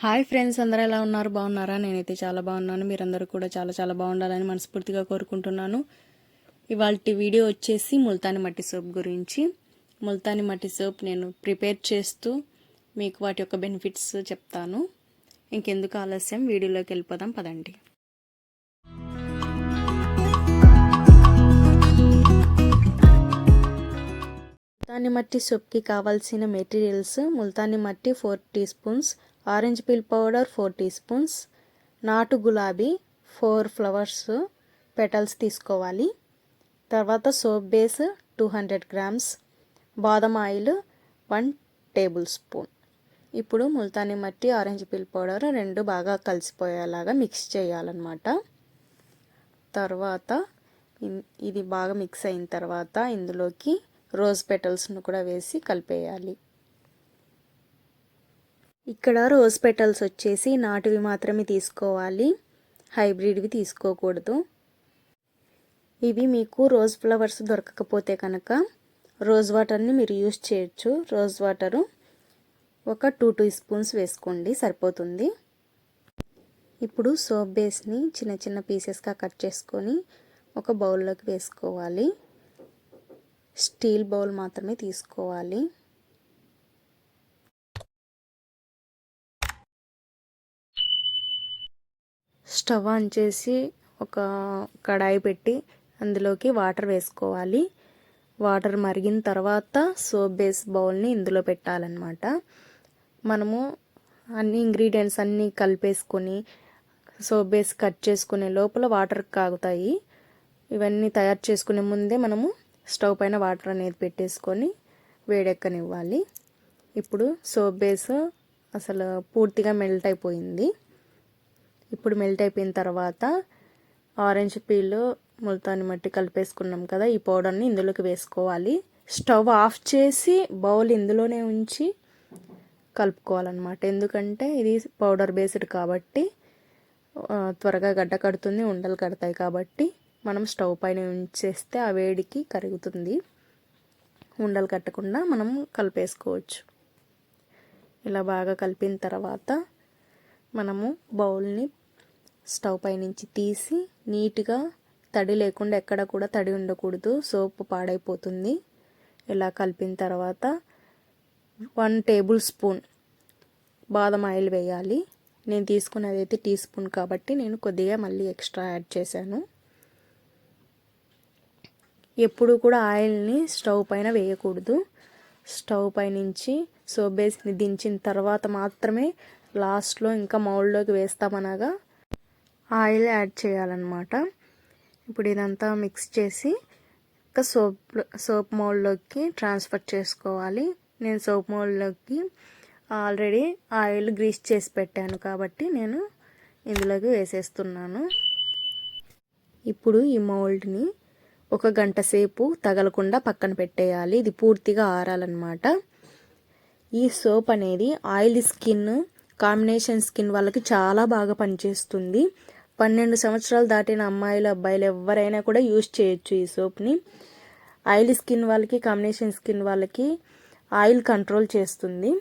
Hi friends అందరూ ఎలా ఉన్నారు? బాగున్నారా? నేనైతే చాలా బాగున్నాను. మీరందరూ కూడా చాలా చాలా బాగుండాలని మనస్ఫూర్తిగా కోరుకుంటున్నాను. ఇవాళ వీడియో వచ్చేసి ముల్తాని మట్టి సోప్ గురించి. ముల్తాని మట్టి సోప్ నేను ప్రిపేర్ చేస్తూ మీకు వాటి యొక్క బెనిఫిట్స్ చెప్తాను. ఇంకెందుకు ఆలస్యం? వీడియోలోకి వెళ్ళిపోదాం పదండి. ముల్తాని మట్టి సోప్కి కావాల్సిన materials multani mitti four teaspoons orange peel powder four teaspoons నాటు గులాబీ ఫోర్ ఫ్లవర్స్ పెటల్స్ తీసుకోవాలి. తర్వాత soap base two hundred grams బాదం ఆయిల్ వన్ టేబుల్ స్పూన్. ఇప్పుడు ముల్తాని మట్టి ఆరెంజ్ పీల్ పౌడర్ రెండు బాగా కలిసిపోయేలాగా మిక్స్ చేయాలన్నమాట. తర్వాత ఇది బాగా మిక్స్ అయిన తర్వాత ఇందులోకి రోజ్ పెటల్స్ను కూడా వేసి కలిపేయాలి. ఇక్కడ రోజ్ పెటల్స్ వచ్చేసి నాటువి మాత్రమే తీసుకోవాలి. హైబ్రిడ్వి తీసుకోకూడదు. ఇవి మీకు రోజ్ ఫ్లవర్స్ దొరకకపోతే కనుక రోజ్ వాటర్ని మీరు యూస్ చేయొచ్చు. రోజ్ వాటరు ఒక టూ టూ స్పూన్స్ వేసుకోండి సరిపోతుంది. ఇప్పుడు సోప్ బేస్ని చిన్న చిన్న పీసెస్గా కట్ చేసుకొని ఒక బౌల్లోకి వేసుకోవాలి. స్టీల్ బౌల్ మాత్రమే తీసుకోవాలి. స్టవ్ ఆన్ చేసి ఒక కడాయి పెట్టి అందులోకి వాటర్ వేసుకోవాలి. వాటర్ మరిగిన తర్వాత సోప్ బేస్ బౌల్ని ఇందులో పెట్టాలన్నమాట. మనము అన్ని ఇంగ్రీడియంట్స్ అన్నీ కలిపేసుకొని సోప్ బేస్ కట్ చేసుకునే లోపల వాటర్ కాగుతాయి. ఇవన్నీ తయారు చేసుకునే ముందే మనము స్టవ్ పైన వాటర్ అనేది పెట్టేసుకొని వేడెక్కనివ్వాలి. ఇప్పుడు సోప్ బేస్ అసలు పూర్తిగా మెల్ట్ అయిపోయింది. ఇప్పుడు మెల్ట్ అయిపోయిన తర్వాత ఆరెంజ్ పీల్ ముల్తాని మట్టి కలిపేసుకున్నాం కదా ఈ పౌడర్ని ఇందులోకి వేసుకోవాలి. స్టవ్ ఆఫ్ చేసి బౌల్ ఇందులోనే ఉంచి కలుపుకోవాలన్నమాట. ఎందుకంటే ఇది పౌడర్ బేస్డ్ కాబట్టి త్వరగా గడ్డ కడుతుంది ఉండలు కడతాయి కాబట్టి మనం స్టవ్ పైన ఉంచేస్తే ఆ వేడికి కరుగుతుంది. ఉండలు కట్టకుండా మనం కలిపేసుకోవచ్చు. ఇలా బాగా కలిపిన తర్వాత మనము బౌల్ని స్టవ్ పై నుంచి తీసి నీట్గా తడి లేకుండా ఎక్కడ కూడా తడి ఉండకూడదు. సోప్ పాడైపోతుంది. ఇలా కలిపిన తర్వాత వన్ టేబుల్ స్పూన్ బాదం ఆయిల్ వేయాలి. నేను తీసుకున్నది అయితే టీ స్పూన్ కాబట్టి నేను కొద్దిగా మళ్ళీ ఎక్స్ట్రా యాడ్ చేశాను. ఎప్పుడు కూడా ఆయిల్ని స్టవ్ పైన వేయకూడదు. స్టవ్ పై నుంచి సోప్ బేస్ని దించిన తర్వాత మాత్రమే లాస్ట్లో ఇంకా మౌల్డ్లోకి వేస్తామనగా ఆయిల్ యాడ్ చేయాలన్నమాట. ఇప్పుడు ఇదంతా మిక్స్ చేసి ఇంకా సోప్ సోప్ మౌల్డ్లోకి ట్రాన్స్ఫర్ చేసుకోవాలి. నేను సోప్ మౌల్డ్లోకి ఆల్రెడీ ఆయిల్ గ్రీస్ చేసి పెట్టాను కాబట్టి నేను ఇందులోకి వేసేస్తున్నాను. ఇప్పుడు ఈ మౌల్డ్ని ఒక గంట సేపు తగలకుండా పక్కన పెట్టేయాలి. ఇది పూర్తిగా ఆరాలన్నమాట. ఈ సోప్ అనేది ఆయిల్ స్కిన్ కాంబినేషన్ స్కిన్ వాళ్ళకి చాలా బాగా పనిచేస్తుంది. పన్నెండు సంవత్సరాలు దాటిన అమ్మాయిలు అబ్బాయిలు ఎవరైనా కూడా యూజ్ చేయొచ్చు ఈ సోప్ని. ఆయిల్ స్కిన్ వాళ్ళకి కాంబినేషన్ స్కిన్ వాళ్ళకి ఆయిల్ కంట్రోల్ చేస్తుంది.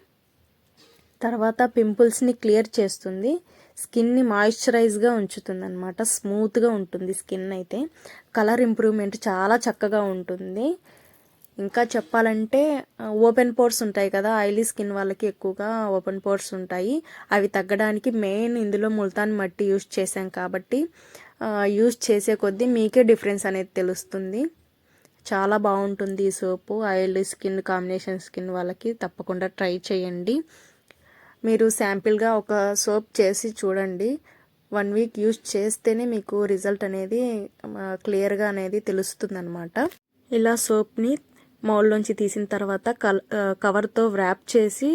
తర్వాత పింపుల్స్ని క్లియర్ చేస్తుంది. స్కిన్ని మాయిశ్చరైజ్గా ఉంచుతుంది అనమాట స్మూత్గా ఉంటుంది స్కిన్ అయితే. కలర్ ఇంప్రూవ్మెంట్ చాలా చక్కగా ఉంటుంది. ఇంకా చెప్పాలంటే ఓపెన్ పోర్స్ ఉంటాయి కదా ఆయిలీ స్కిన్ వాళ్ళకి ఎక్కువగా ఓపెన్ పోర్స్ ఉంటాయి. అవి తగ్గడానికి మెయిన్ ఇందులో ముల్తాన్ మట్టి యూజ్ చేసాం కాబట్టి యూజ్ చేసే కొద్దీ మీకే డిఫరెన్స్ అనేది తెలుస్తుంది. చాలా బాగుంటుంది ఈ soap. Oil skin combination skin వాళ్ళకి తప్పకుండా ట్రై చేయండి. మీరు శాంపిల్గా ఒక సోప్ చేసి చూడండి. వన్ వీక్ యూజ్ చేస్తేనే మీకు రిజల్ట్ అనేది క్లియర్గా అనేది తెలుస్తుంది అనమాట ఇలా సోప్ని మౌల్లోంచి తీసిన తర్వాత కల్ కవర్తో వ్రాప్ చేసి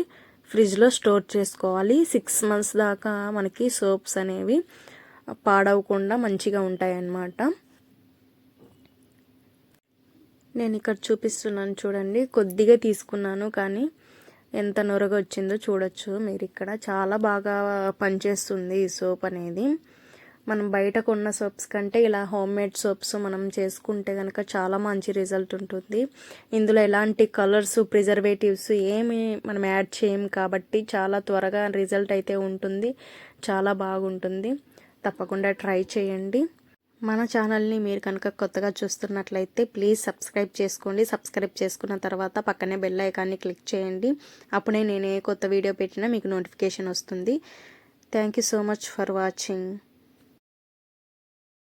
ఫ్రిడ్జ్లో స్టోర్ చేసుకోవాలి. సిక్స్ మంత్స్ దాకా మనకి సోప్స్ అనేవి పాడవకుండా మంచిగా ఉంటాయి అన్నమాట నేను ఇక్కడ చూపిస్తున్నాను చూడండి. కొద్దిగా తీసుకున్నాను కానీ ఎంత నొరగ వచ్చిందో చూడొచ్చు మీరు ఇక్కడ. చాలా బాగా పనిచేస్తుంది ఈ సోప్ అనేది. మనం బయట కొన్న సోప్స్ కంటే ఇలా హోమ్ మేడ్ సోప్స్ మనం చేసుకుంటే కనుక చాలా మంచి రిజల్ట్ ఉంటుంది. ఇందులో ఎలాంటి కలర్స్ ప్రిజర్వేటివ్స్ ఏమి మనం యాడ్ చేయం కాబట్టి చాలా త్వరగా రిజల్ట్ అయితే ఉంటుంది. చాలా బాగుంటుంది. తప్పకుండా ట్రై చేయండి. మన ఛానల్ని మీరు కనుక కొత్తగా చూస్తున్నట్లయితే ప్లీజ్ సబ్స్క్రైబ్ చేసుకోండి. సబ్స్క్రైబ్ చేసుకున్న తర్వాత పక్కనే బెల్ ఐకాన్ని క్లిక్ చేయండి. అప్పుడే నేను ఏ కొత్త వీడియో పెట్టినా మీకు నోటిఫికేషన్ వస్తుంది. Thank you so much for watching.